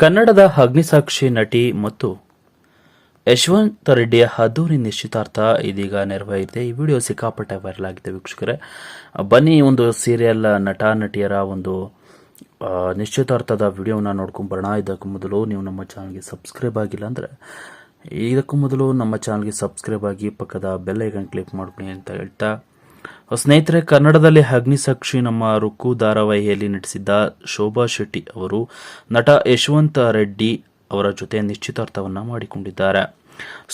ಕನ್ನಡದ ಅಗ್ನಿಸಾಕ್ಷಿ ನಟಿ ಮತ್ತು ಯಶವಂತ ರೆಡ್ಡಿಯ ಅದ್ದೂರಿ ನಿಶ್ಚಿತಾರ್ಥ ಇದೀಗ ನೆರವೇರಿದೆ. ಈ ವಿಡಿಯೋ ಸಿಕ್ಕಾಪಟ್ಟೆ ವೈರಲ್ ಆಗಿದೆ ವೀಕ್ಷಕರೇ. ಬನ್ನಿ, ಒಂದು ಸೀರಿಯಲ್ ನಟ, ನಟಿಯರ ಒಂದು ನಿಶ್ಚಿತಾರ್ಥದ ವಿಡಿಯೋನ ನೋಡ್ಕೊಂಡು ಬರೋಣ. ಇದಕ್ಕೂ ಮೊದಲು ನೀವು ನಮ್ಮ ಚಾನಲ್ಗೆ ಸಬ್ಸ್ಕ್ರೈಬ್ ಆಗಿಲ್ಲ ಅಂದರೆ, ಇದಕ್ಕೂ ಮೊದಲು ನಮ್ಮ ಚಾನಲ್ಗೆ ಸಬ್ಸ್ಕ್ರೈಬ್ ಆಗಿ ಪಕ್ಕದ ಬೆಲ್ ಕ್ಲಿಕ್ ಮಾಡ್ಕೊಳ್ಳಿ ಅಂತ ಹೇಳ್ತಾ ಸ್ನೇಹಿತರೆ, ಕನ್ನಡದಲ್ಲಿ ಅಗ್ನಿಸಾಕ್ಷಿ ನಮ್ಮ ರುಕ್ಕು ಧಾರಾವಾಹಿಯಲ್ಲಿ ನಟಿಸಿದ್ದ ಶೋಭಾ ಶೆಟ್ಟಿ ಅವರು ನಟ ಯಶವಂತ ರೆಡ್ಡಿ ಅವರ ಜೊತೆ ನಿಶ್ಚಿತಾರ್ಥವನ್ನು ಮಾಡಿಕೊಂಡಿದ್ದಾರೆ.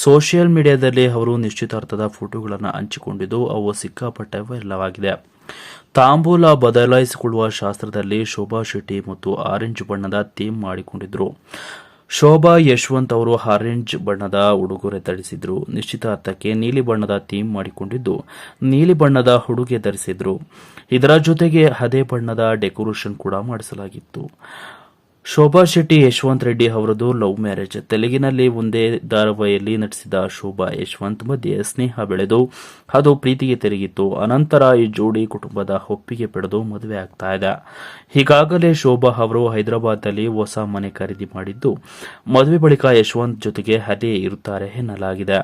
ಸೋಷಿಯಲ್ ಮೀಡಿಯಾದಲ್ಲಿ ಅವರು ನಿಶ್ಚಿತಾರ್ಥದ ಫೋಟೋಗಳನ್ನು ಹಂಚಿಕೊಂಡಿದ್ದು, ಅವು ಸಿಕ್ಕಾಪಟ್ಟೆ ವೈರಲವಾಗಿದೆ ತಾಂಬೂಲ ಬದಲಾಯಿಸಿಕೊಳ್ಳುವ ಶಾಸ್ತ್ರದಲ್ಲಿ ಶೋಭಾ ಶೆಟ್ಟಿ ಮತ್ತು ಆರೆಂಜ್ ಬಣ್ಣದ ಥೀಮ್ ಮಾಡಿಕೊಂಡಿದ್ರು. ಶೋಭಾ ಯಶವಂತ್ ಅವರು ಆರೆಂಜ್ ಬಣ್ಣದ ಉಡುಗೊರೆ ಧರಿಸಿದ್ರು. ನಿಶ್ಚಿತಾರ್ಥಕ್ಕೆ ನೀಲಿ ಬಣ್ಣದ ಥೀಮ್ ಮಾಡಿಕೊಂಡಿದ್ದು, ನೀಲಿ ಬಣ್ಣದ ಉಡುಗೆ ಧರಿಸಿದ್ರು. ಇದರ ಜೊತೆಗೆ ಅದೇ ಬಣ್ಣದ ಡೆಕೋರೇಷನ್ ಕೂಡ ಮಾಡಿಸಲಾಗಿತ್ತು. ಶೋಭಾ ಶೆಟ್ಟಿ, ಯಶವಂತ್ ರೆಡ್ಡಿ ಅವರದು ಲವ್ ಮ್ಯಾರೇಜ್. ತೆಲುಗಿನಲ್ಲಿ ಒಂದೇ ಧಾರಾವಾಹಿಯಲ್ಲಿ ನಟಿಸಿದ ಶೋಭಾ, ಯಶವಂತ್ ಮಧ್ಯೆ ಸ್ನೇಹ ಬೆಳೆದು, ಅದು ಪ್ರೀತಿಗೆ ತಿರುಗಿತ್ತು. ಅನಂತರ ಈ ಜೋಡಿ ಕುಟುಂಬದ ಒಪ್ಪಿಗೆ ಪಡೆದು ಮದುವೆ ಆಗ್ತಾ ಇದೆ. ಈಗಾಗಲೇ ಶೋಭಾ ಅವರು ಹೈದರಾಬಾದ್ನಲ್ಲಿ ಹೊಸ ಮನೆ ಖರೀದಿ ಮಾಡಿದ್ದು, ಮದುವೆ ಬಳಿಕ ಯಶವಂತ್ ಜೊತೆಗೆ ಅದೇ ಇರುತ್ತಾರೆ ಎನ್ನಲಾಗಿದೆ.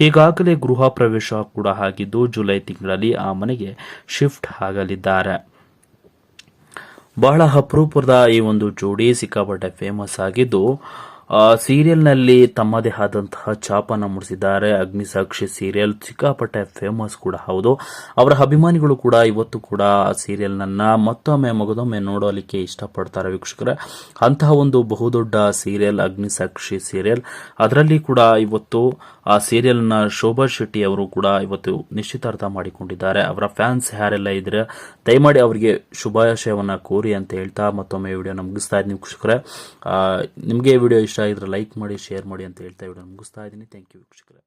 ಈಗಾಗಲೇ ಗೃಹ ಪ್ರವೇಶ ಕೂಡ ಆಗಿದ್ದು, ಜುಲೈ ತಿಂಗಳಲ್ಲಿ ಆ ಮನೆಗೆ ಶಿಫ್ಟ್ ಆಗಲಿದ್ದಾರೆ. ಬಹಳ ಅಪರೂಪದ ಈ ಒಂದು ಜೋಡಿ ಸಿಕ್ಕಾಪಟ್ಟೆ ಫೇಮಸ್ ಆಗಿದ್ದು ಸೀರಿಯಲ್ನಲ್ಲಿ ತಮ್ಮದೇ ಆದಂತಹ ಛಾಪನ್ನು ಮೂಡಿಸಿದ್ದಾರೆ. ಅಗ್ನಿಸಾಕ್ಷಿ ಸೀರಿಯಲ್ ಸಿಕ್ಕಾಪಟ್ಟೆ ಫೇಮಸ್ ಕೂಡ ಹೌದು. ಅವರ ಅಭಿಮಾನಿಗಳು ಕೂಡ ಇವತ್ತು ಕೂಡ ಆ ಸೀರಿಯಲ್ನನ್ನ ಮತ್ತೊಮ್ಮೆ ಮಗದೊಮ್ಮೆ ನೋಡಲಿಕ್ಕೆ ಇಷ್ಟಪಡ್ತಾರೆ ವೀಕ್ಷಕರೇ. ಅಂತಹ ಒಂದು ಬಹುದೊಡ್ಡ ಸೀರಿಯಲ್ ಅಗ್ನಿಸಾಕ್ಷಿ ಸೀರಿಯಲ್. ಅದರಲ್ಲಿ ಕೂಡ ಇವತ್ತು ಆ ಸೀರಿಯಲ್ನ ಶೋಭಾ ಶೆಟ್ಟಿ ಅವರು ಕೂಡ ಇವತ್ತು ನಿಶ್ಚಿತಾರ್ಥ ಮಾಡಿಕೊಂಡಿದ್ದಾರೆ. ಅವರ ಫ್ಯಾನ್ಸ್ ಯಾರೆಲ್ಲ ಇದ್ರೆ ದಯಮಾಡಿ ಅವರಿಗೆ ಶುಭಾಶಯವನ್ನ ಕೋರಿ ಅಂತ ಹೇಳ್ತಾ ಮತ್ತೊಮ್ಮೆ ವಿಡಿಯೋನ ಮುಗಿಸ್ತಾ ಇದ್ದೀನಿ ವೀಕ್ಷಕರೇ. ಆ, ನಿಮಗೆ ವಿಡಿಯೋ ಇಷ್ಟ ಆಗಿದ್ರೆ ಲೈಕ್ ಮಾಡಿ ಶೇರ್ ಮಾಡಿ ಅಂತ ಹೇಳ್ತಾ ವಿಡಿಯೋ ಮುಗಿಸ್ತಾ ಇದ್ದೀನಿ. ಥ್ಯಾಂಕ್ ಯು ವೀಕ್ಷಕರೇ.